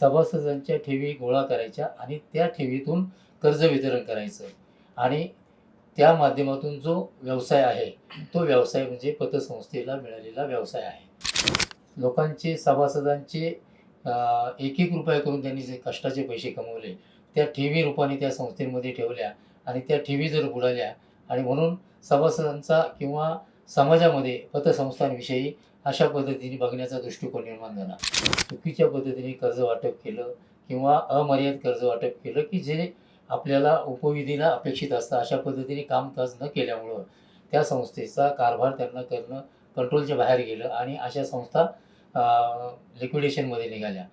सभासदांच्या ठेवी गोळा करायच्या आणि त्या ठेवीतून कर्ज वितरण करायचं. आणि त्या माध्यमातून जो व्यवसाय आहे तो व्यवसाय म्हणजे पतसंस्थेला मिळालेला व्यवसाय आहे. लोकांचे सभासदांचे एक एक रुपया करून त्यांनी जे कष्टाचे पैसे कमवले त्या ठेवी रूपाने त्या संस्थेमध्ये ठेवल्या आणि त्या ठेवी जर बुडाल्या आणि म्हणून सभासदांचा किंवा समाजामध्ये पतसंस्थांविषयी अशा पद्धतीने बघण्याचा दृष्टिकोन निर्माण झाला. चुकीच्या पद्धतीने कर्ज वाटप केलं किंवा अमर्यादित कर्ज वाटप केलं की जे आपल्याला उपविधीला अपेक्षित असतं अशा पद्धतीने कामकाज न केल्यामुळं त्या संस्थेचा कारभार त्यांना करणं कंट्रोलच्या बाहेर गेलं आणि अशा संस्था लिक्विडेशनमध्ये निघाल्या.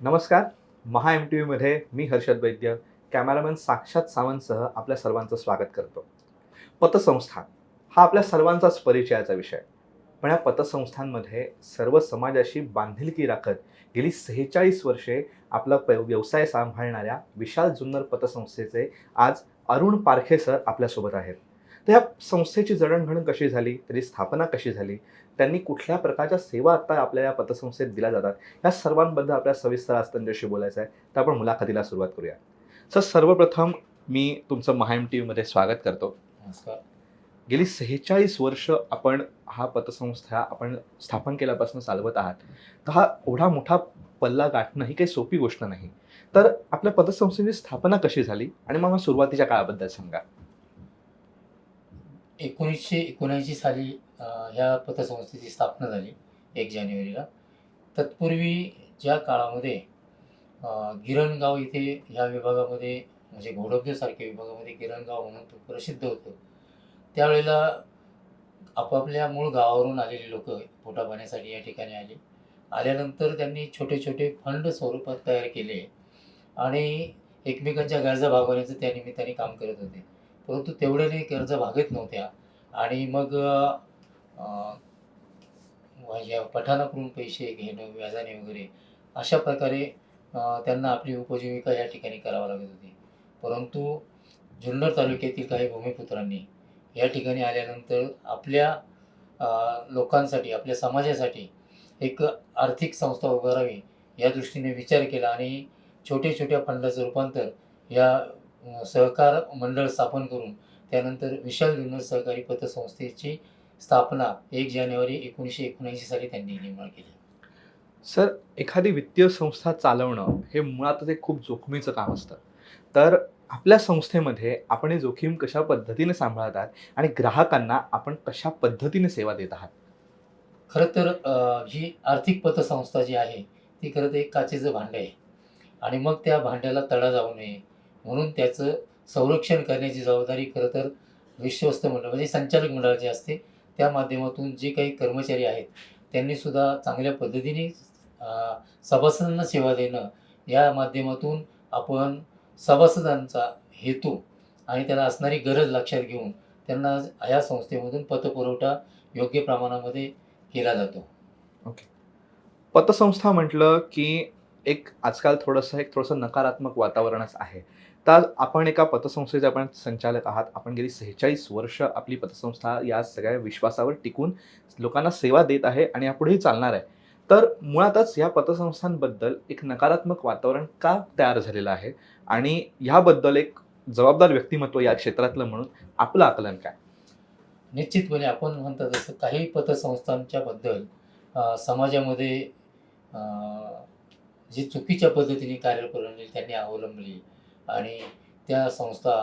नमस्कार. महा एम टी व्हीमध्ये मी हर्षद वैद्य कॅमेरामॅन साक्षात सावंतसह आपल्या सर्वांचं स्वागत करतो. पतसंस्था हा आपल्या सर्वांचाच परिचयाचा विषय. पण या पतसंस्थांमध्ये सर्व समाजाशी बांधिलकी राखत गेली सेहेचाळीस वर्षे आपला प व्यवसाय सांभाळणाऱ्या विशाल जुन्नर पतसंस्थेचे आज अरुण पारखे सर आपल्यासोबत आहेत. तर ह्या संस्थेची जडणघडण कशी झाली? त्याची स्थापना कशी झाली? त्यांनी कुठल्या प्रकारच्या सेवा आता आपल्या या पतसंस्थेत दिल्या जातात? या सर्वांबद्दल आपल्या सविस्तर आज त्यांच्याशी बोलायचं आहे. तर आपण मुलाखतीला सुरुवात करूया. सर सर्वप्रथम मी तुमचं महाएम टी व्हीमध्ये स्वागत करतो. नमस्कार. गेली सेहेचाळीस वर्ष आपण हा पतसंस्था आपण स्थापन केल्यापासून चालवत आहात तर हा एवढा मोठा पल्ला गाठणं ही काही सोपी गोष्ट नाही. तर आपल्या पतसंस्थेची स्थापना कशी झाली आणि मग सुरुवातीच्या काळाबद्दल सांगा. एकोणीसशे एकोणऐंशी साली ह्या पतसंस्थेची स्थापना झाली एक जानेवारीला. तत्पूर्वी ज्या काळामध्ये गिरणगाव इथे ह्या विभागामध्ये म्हणजे घोडबदेवसारख्या विभागामध्ये गिरणगाव म्हणून प्रसिद्ध होतं त्यावेळेला आपापल्या मूळ गावावरून आलेली लोक पोटा पाण्यासाठी या ठिकाणी आली. आल्यानंतर त्यांनी छोटे छोटे फंड स्वरूपात तयार केले. आणि एकमेकांच्या गरजा भागवण्याचं त्या निमित्ताने काम करत होते. परंतु तेवढ्याने गरजा भागत नव्हत्या. आणि मग या पठाणाकडून पैसे घेणं व्याजाने वगैरे अशा प्रकारे त्यांना आपली उपजीविका या ठिकाणी करावी लागत होती. परंतु जुन्नर तालुक्यातील काही भूमिपुत्रांनी या ठिकाणी आल्यानंतर आपल्या लोकांसाठी आपल्या समाजासाठी एक आर्थिक संस्था उभारावी या दृष्टीने विचार केला आणि छोट्या छोट्या फंडाचं रूपांतर या सहकार मंडळ स्थापन करून त्यानंतर विशाल जुन्नर सहकारी पतसंस्थेची स्थापना एक जानेवारी एकोणीसशे एकोणऐंशी साली त्यांनी निर्माण केली. सर एखादी वित्तीय संस्था चालवणं हे मुळातच एक खूप जोखमीचं काम असतं. तर आपल्या संस्थेमध्ये आपण हे जोखीम कशा पद्धतीने सांभाळतात आणि ग्राहकांना आपण कशा पद्धतीने सेवा देत आहात? खरं तर अ, ही आर्थिक पतसंस्था जी आहे ती खरं तर एक काचेचं भांडं आहे. आणि मग त्या भांड्याला तडा जाऊ नये. म्हणून त्याचं संरक्षण करण्याची जबाबदारी खरं तर विश्वस्त मंडळ म्हणजे संचालक मंडळाची असते. त्या माध्यमातून जे काही कर्मचारी आहेत त्यांनी सुद्धा चांगल्या पद्धतीने अ, सभासदांना सेवा देणं या माध्यमातून आपण सभासदांचा हेतू आणि त्याला असणारी गरज लक्षात घेऊन त्यांना या संस्थेमधून पतपुरवठा योग्य प्रमाणामध्ये केला जातो. ओके पतसंस्था म्हटलं की एक आजकाल थोडंसं एक थोडंसं नकारात्मक वातावरणच आहे. तर आपण एका पतसंस्थेचे आपण संचालक आहात. आपण गेली सेहेचाळीस वर्ष आपली पतसंस्था या सगळ्या विश्वासावर टिकून लोकांना सेवा देत आहे आणि यापुढेही चालणार आहे. तर मुळातच ह्या पतसंस्थांबद्दल एक नकारात्मक वातावरण का तयार झालेलं आहे? आणि ह्याबद्दल एक जबाबदार व्यक्तिमत्व या क्षेत्रातलं म्हणून आपलं आकलन काय? निश्चितपणे आपण म्हणतो तसं काही पतसंस्थांच्या बद्दल समाजामध्ये जी चुकीच्या पद्धतीने कार्यप्रणाली त्यांनी अवलंबली आणि त्या संस्था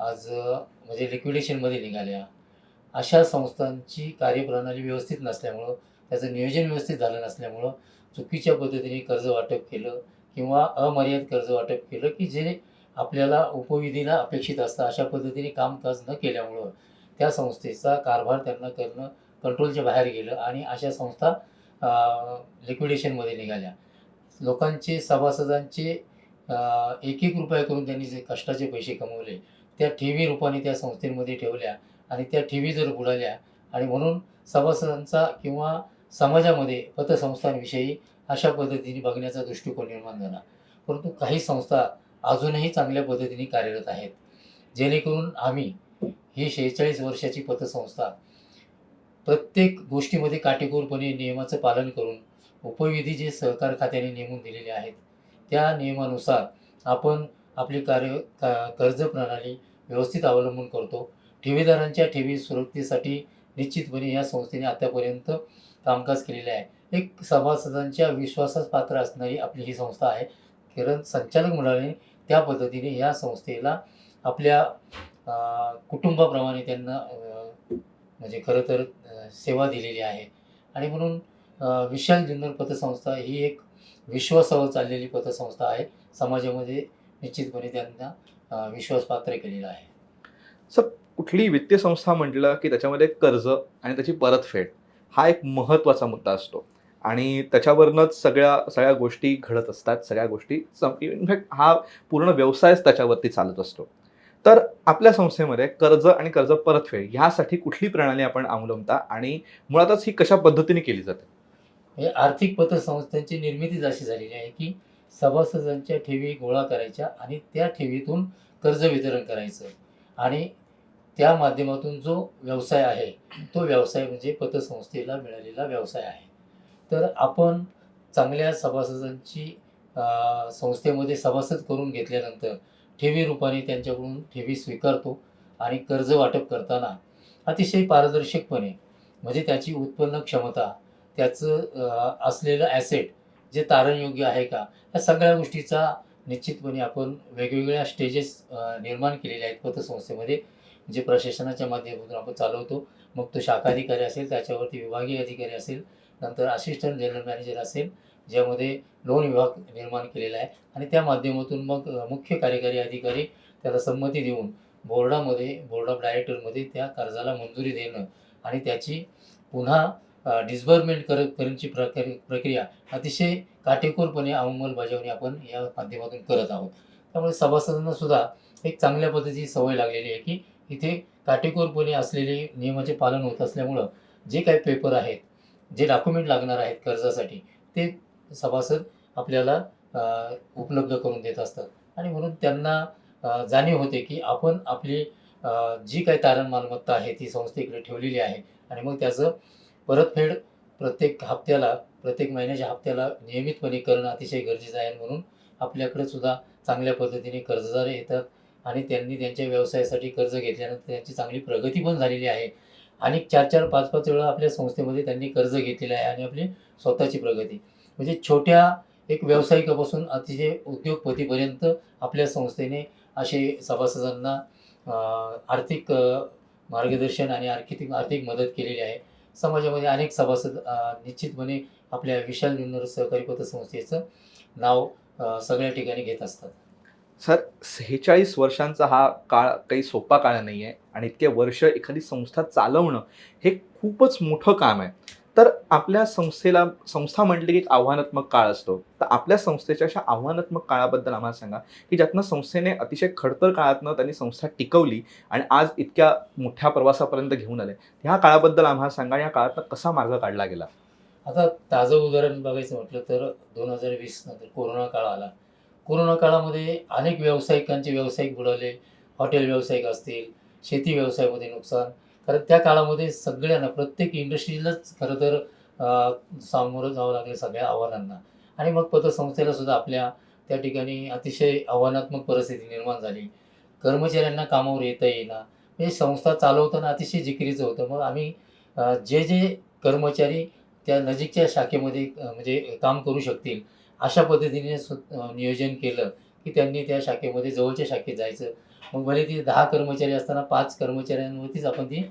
आज म्हणजे लिक्विडेशनमध्ये निघाल्या. अशा संस्थांची कार्यप्रणाली व्यवस्थित नसल्यामुळं त्याचं नियोजन व्यवस्थित झालं नसल्यामुळं चुकीच्या पद्धतीने कर्ज वाटप केलं किंवा अमर्यादित कर्ज वाटप केलं की जे आपल्याला उपविधीला अपेक्षित असतं अशा पद्धतीने कामकाज न केल्यामुळं त्या संस्थेचा कारभार त्यांना करणं कंट्रोलच्या बाहेर गेलं आणि अशा संस्था लिक्विडेशनमध्ये निघाल्या. लोकांचे सभासदांचे एक एक रुपया करून त्यांनी जे कष्टाचे पैसे कमवले त्या ठेवी रूपाने त्या संस्थेमध्ये ठेवल्या आणि त्या ठेवी जर बुडाल्या आणि म्हणून सभासदांचा किंवा समाजामध्ये पतसंस्थांविषयी अशा पद्धतीने बघण्याचा दृष्टिकोन निर्माण झाला. परंतु काही संस्था अजूनही चांगल्या पद्धतीने कार्यरत आहेत. जेणेकरून आम्ही ही शेहेचाळीस वर्षाची पतसंस्था प्रत्येक गोष्टीमध्ये काटेकोरपणे नियमाचं पालन करून उपविधी जे सहकार खात्याने नेमून दिलेले आहेत त्या नियमानुसार आपण आपली कार्य का कर्ज प्रणाली व्यवस्थित अवलंबून करतो. ठेवीदारांच्या ठेवी सुरक्षेसाठी निश्चितपणे या संस्थेने आतापर्यंत कामकाज केलेले आहे. एक सभासदांच्या विश्वासास पात्र असणारी आपली ही संस्था आहे. कारण संचालक मंडळाने त्या पद्धतीने या संस्थेला आपल्या कुटुंबाप्रमाणे त्यांना म्हणजे खरं तर सेवा दिलेली आहे. आणि म्हणून विशाल जुन्नर पतसंस्था ही एक विश्वासावर चाललेली पतसंस्था आहे. समाजामध्ये निश्चितपणे त्यांना विश्वास विश्वासपात्र केलेला आहे. सर कुठली वित्तीय संस्था म्हटलं की त्याच्यामध्ये कर्ज आणि त्याची परतफेड? हा एक महत्त्वाचा मुद्दा असतो. आणि त्याच्यावरनंच सगळ्या सगळ्या गोष्टी घडत असतात सगळ्या गोष्टी इनफॅक्ट हा पूर्ण व्यवसायच त्याच्यावरती चालत असतो. तर आपल्या संस्थेमध्ये कर्ज आणि कर्ज परतफेड ह्यासाठी कुठली प्रणाली आपण अवलंबता आणि मुळातच ही कशा पद्धतीने केली जाते? हे आर्थिक पतसंस्थांची निर्मितीच अशी झालेली आहे की सभासदांच्या ठेवी गोळा करायच्या आणि त्या ठेवीतून कर्ज वितरण करायचं. आणि त्या माध्यमातून जो व्यवसाय आहे तो व्यवसाय म्हणजे पतसंस्थेला मिळालेला व्यवसाय आहे. तर आपण चांगल्या सभासदांची संस्थेमध्ये सभासद करून घेतल्यानंतर ठेवी रूपाने त्यांच्याकडून ठेवी स्वीकारतो आणि कर्ज वाटप करताना अतिशय पारदर्शकपणे म्हणजे त्याची उत्पन्न क्षमता त्याचं असलेलं ॲसेट जे तारणयोग्य आहे का या सगळ्या गोष्टीचा निश्चितपणे आपण वेगवेगळ्या स्टेजेस निर्माण केलेल्या आहेत पतसंस्थेमध्ये. जे प्रशासनाच्या माध्यमातून आपण चालवतो मग तो शाखाधिकारी असेल त्याच्यावरती विभागीय अधिकारी असेल नंतर असिस्टंट जनरल मॅनेजर असेल ज्यामध्ये लोन विभाग निर्माण केलेला आहे. आणि त्या माध्यमातून मग मुख्य कार्यकारी अधिकारी त्याला संमती देऊन बोर्डामध्ये बोर्ड ऑफ डायरेक्टरमध्ये त्या कर्जाला मंजुरी देणं आणि त्याची पुन्हा डिस्बर्मेंट करत करण्याची प्रक्रि प्रक्रिया अतिशय काटेकोरपणे अंमलबजावणी आपण या माध्यमातून करत आहोत. त्यामुळे सभासदांना सुद्धा एक चांगल्या पद्धतीची सवय लागलेली आहे की इथे काटेकोरपणे असलेले नियमाचे पालन होत असल्यामुळं जे काही पेपर आहेत जे डॉक्युमेंट लागणार आहेत कर्जासाठी ते सभासद आपल्याला उपलब्ध करून देत असतात. आणि म्हणून त्यांना जाणीव होते की आपण आपली जी काही तारण मालमत्ता आहे ती संस्थेकडे ठेवलेली आहे. आणि मग त्याचं परतफेड प्रत्येक हप्त्याला प्रत्येक महिन्याच्या हप्त्याला नियमितपणे करणं अतिशय गरजेचं आहे. म्हणून आपल्याकडे सुद्धा चांगल्या पद्धतीने कर्जदार येतात. आणि त्यांनी त्यांच्या व्यवसायासाठी कर्ज घेतल्यानंतर त्यांची चांगली प्रगती पण झालेली आहे. आणि चार चार पाच पाच वेळा आपल्या संस्थेमध्ये त्यांनी कर्ज घेतलेलं आहे आणि आपली स्वतःची प्रगती. म्हणजे छोट्या एक व्यावसायिकापासून अतिशय उद्योगपतीपर्यंत आपल्या संस्थेने असे सभासदांना आर्थिक मार्गदर्शन आणि आर्थिक आर्थिक मदत केलेली आहे. समाजामध्ये अनेक सभासद निश्चितपणे आपल्या विशाल निर्णय सहकारी पतसंस्थेचं नाव सगळ्या ठिकाणी घेत असतात. सर सेहेचाळीस वर्षांचा हा काळ काही सोपा काळ नाही आहे आणि इतके वर्ष एखादी संस्था चालवणं हे खूपच मोठं काम आहे. तर आपल्या संस्थेला संस्था म्हटली की एक आव्हानात्मक काळ असतो. तर आपल्या संस्थेच्या अशा आव्हानात्मक काळाबद्दल आम्हाला सांगा की ज्यातनं संस्थेने अतिशय खडतर काळातनं त्यांनी संस्था टिकवली आणि आज इतक्या मोठ्या प्रवासापर्यंत घेऊन आले. ह्या काळाबद्दल आम्हाला सांगा या काळातनं कसा मार्ग काढला गेला? आता ताजं उदाहरण बघायचं म्हटलं तर दोन हजार वीस नंतर कोरोना काळ आला. कोरोना काळामध्ये अनेक व्यावसायिकांचे व्यावसायिक बुडाले हॉटेल व्यावसायिक असतील शेती व्यवसायामध्ये नुकसान. कारण त्या काळामध्ये सगळ्यांना प्रत्येक इंडस्ट्रीलाच खरं तर सामोरं जावं लागलं सगळ्या आव्हानांना. आणि मग पतसंस्थेला सुद्धा आपल्या त्या ठिकाणी अतिशय आव्हानात्मक परिस्थिती निर्माण झाली. कर्मचाऱ्यांना कामावर येता येईना. म्हणजे संस्था चालवताना अतिशय जिकिरीचं होतं. मग आम्ही जे जे कर्मचारी त्या नजीकच्या शाखेमध्ये म्हणजे काम करू शकतील अशा पद्धतीने सु नियोजन केलं की त्यांनी त्या शाखेमध्ये जवळच्या शाखेत जायचं. मग भले ती दहा कर्मचारी असताना पाच कर्मचाऱ्यांवरतीच आपण ती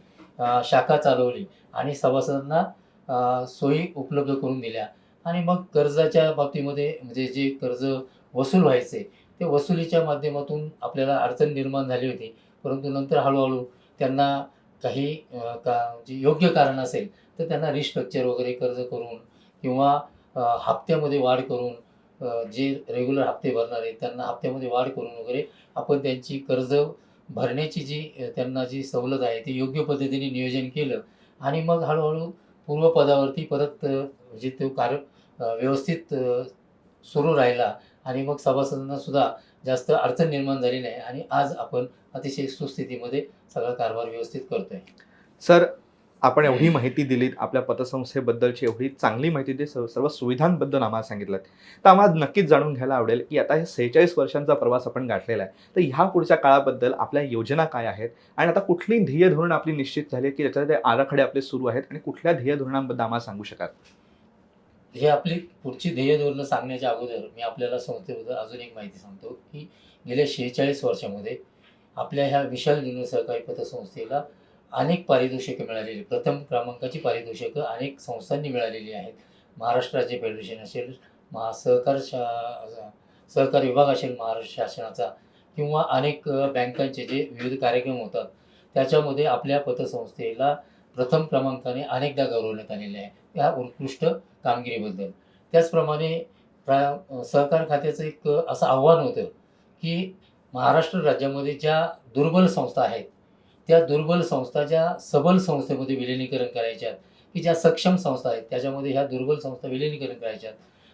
शाखा चालवली आणि सभासदांना सोयी उपलब्ध करून दिल्या. आणि मग कर्जाच्या बाबतीमध्ये म्हणजे जे कर्ज वसूल व्हायचे ते वसुलीच्या माध्यमातून आपल्याला अडचण निर्माण झाली होती. परंतु नंतर हळूहळू त्यांना काही का म्हणजे योग्य कारण असेल तर त्यांना रिस्ट्रक्चर वगैरे कर्ज करून किंवा हप्त्यामध्ये वाढ करून जे रेग्युलर हप्ते भरणार आहेत त्यांना हप्त्यामध्ये वाढ करून वगैरे आपण त्यांची कर्ज भरण्याची जी त्यांना जी सवलत आहे ती योग्य पद्धतीने नियोजन केलं आणि मग हळूहळू पूर्वपदावरती परत म्हणजे तो कार्य व्यवस्थित सुरू राहिला आणि मग सभासदांना सुद्धा जास्त अडचण निर्माण झाली नाही आणि आज आपण अतिशय सुस्थितीमध्ये सगळा कारभार व्यवस्थित करतोय. सर आपण एवढी माहिती दिलीत आपल्या पतसंस्थेबद्दलची एवढी चांगली माहिती दिली सर्व सर्व सुविधांबद्दल आम्हाला सांगितलं तर आम्हाला नक्कीच जाणून घ्यायला आवडेल की आता हे सेहेचाळीस वर्षांचा प्रवास आपण गाठलेला आहे. तर ह्या पुढच्या काळाबद्दल आपल्या योजना काय आहेत? आणि आता कुठली ध्येय धोरण आपली निश्चित झाली की त्याच्यात आराखडे आपले सुरू आहेत आणि कुठल्या ध्येय धोरणांबद्दल आम्हाला सांगू शकाल? हे आपली पुढची ध्येय धोरणं सांगण्याच्या अगोदर मी आपल्याला संस्थेबद्दल अजून एक माहिती सांगतो की गेल्या शेहेचाळीस वर्षामध्ये आपल्या ह्या विशाल जुनं सहकारी पतसंस्थेला अनेक पारितोषिकं मिळालेली प्रथम क्रमांकाची पारितोषिकं अनेक संस्थांनी मिळालेली आहेत. महाराष्ट्र राज्य फेडरेशन असेल महा सहकार शा सहकार विभाग असेल महाराष्ट्र शासनाचा किंवा अनेक बँकांचे जे विविध कार्यक्रम होतात त्याच्यामध्ये आपल्या पतसंस्थेला प्रथम क्रमांकाने अनेकदा गौरवण्यात आलेले आहे. या उत्कृष्ट कामगिरीबद्दल. त्याचप्रमाणे प्रा सहकार खात्याचं एक असं आव्हान होतं की महाराष्ट्र राज्यामध्ये ज्या दुर्बल संस्था आहेत त्या दुर्बल संस्था ज्या सबल संस्थेमध्ये विलिनीकरण करायच्यात की ज्या सक्षम संस्था आहेत त्याच्यामध्ये ह्या दुर्बल संस्था विलिनीकरण करायच्यात.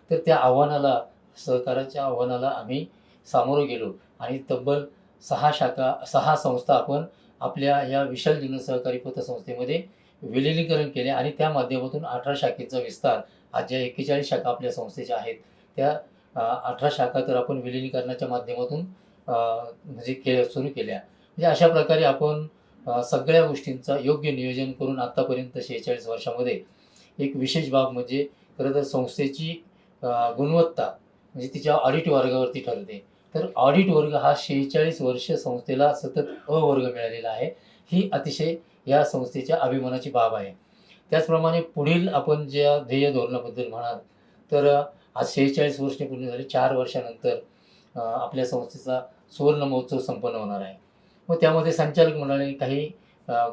तर त्या आव्हानाला सहकाराच्या आव्हानाला आम्ही सामोरं गेलो. आणि तब्बल सहा शाखा सहा संस्था आपण आपल्या या विशाल जन सहकारी पतसंस्थेमध्ये विलिनीकरण केले. आणि त्या माध्यमातून अठरा शाखेचा विस्तार आज ज्या एक्केचाळीस शाखा आपल्या संस्थेच्या आहेत त्या अठरा शाखा तर आपण विलिनीकरणाच्या माध्यमातून म्हणजे के सुरू केल्या. म्हणजे अशा प्रकारे आपण सगळ्या गोष्टींचा योग्य नियोजन करून आत्तापर्यंत शेहेचाळीस वर्षामध्ये एक विशेष बाब म्हणजे खरं तर संस्थेची गुणवत्ता म्हणजे तिच्या ऑडिट वर्गावरती ठरते. तर ऑडिट वर्ग हा शेहेचाळीस वर्ष संस्थेला सतत अ वर्ग मिळालेला आहे. ही अतिशय या संस्थेच्या अभिमानाची बाब आहे. त्याचप्रमाणे पुढील आपण ज्या ध्येय धोरणाबद्दल म्हणाल तर आज शेहेचाळीस वर्षे पूर्ण झाले चार वर्षानंतर आपल्या संस्थेचा सुवर्ण महोत्सव संपन्न होणार आहे. व त्यामध्ये संचालक मंडळाने काही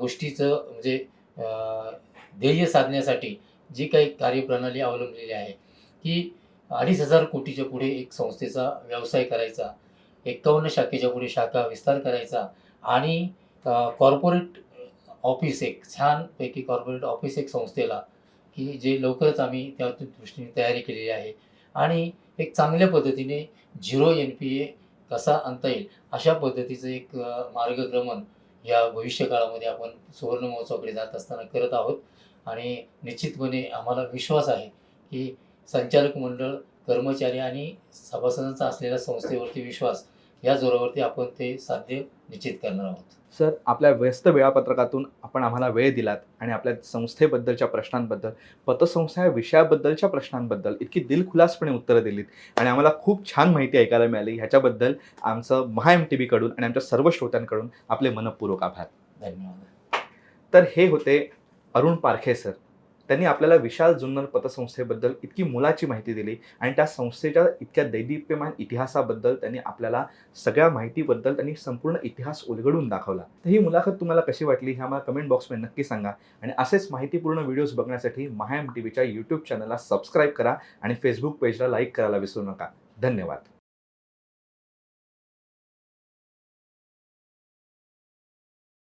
गोष्टीचं म्हणजे ध्येय साधण्यासाठी जी काही कार्यप्रणाली अवलंबलेली आहे की अडीच हजार कोटीच्या पुढे एक संस्थेचा व्यवसाय करायचा एक्कावन्न शाखेच्या पुढे शाखा विस्तार करायचा आणि कॉर्पोरेट ऑफिस एक छानपैकी कॉर्पोरेट ऑफिस एक संस्थेला की जे लवकरच आम्ही त्या दृष्टीने तयारी केलेली आहे. आणि एक चांगल्या पद्धतीने झिरो एन पी ए कसा आणता येईल अशा पद्धतीचं एक मार्गक्रमण या भविष्यकाळामध्ये आपण सुवर्ण महोत्सवाकडे जात असताना करत आहोत. आणि निश्चितपणे आम्हाला विश्वास आहे की संचालक मंडळ कर्मचारी आणि सभासदांचा असलेल्या संस्थेवरती विश्वास या जोरावरती आपण ते साध्य निश्चित करणार आहोत. सर आपल्या व्यस्त वेळापत्रकातून आपण आम्हाला वेळ दिलात आणि आपल्या संस्थेबद्दलच्या प्रश्नांबद्दल पतसंस्था या विषयाबद्दलच्या प्रश्नांबद्दल इतकी दिलखुलासपणे उत्तरं दिलीत आणि आम्हाला खूप छान माहिती ऐकायला मिळाली. ह्याच्याबद्दल आमचं महा एम टी बीकडून आणि आमच्या सर्व श्रोत्यांकडून आपले मनपूर्वक आभार. धन्यवाद. तर हे होते अरुण पारखे सर. त्यांनी आपल्याला विशाल जुन्नर पतसंस्थेबद्दल इतकी मुलाची माहिती दिली आणि त्या संस्थेच्या इतक्या दैदिप्यमान इतिहासाबद्दल त्यांनी आपल्याला सगळ्या माहितीबद्दल त्यांनी संपूर्ण इतिहास उलगडून दाखवला. तर ही मुलाखत तुम्हाला कशी वाटली हे आम्हाला कमेंट बॉक्समध्ये नक्की सांगा आणि असेच माहितीपूर्ण व्हिडिओज बघण्यासाठी महा टी व्हीच्या यूट्यूब चॅनलला सबस्क्राईब करा आणि फेसबुक पेजला लाईक करायला विसरू नका. धन्यवाद.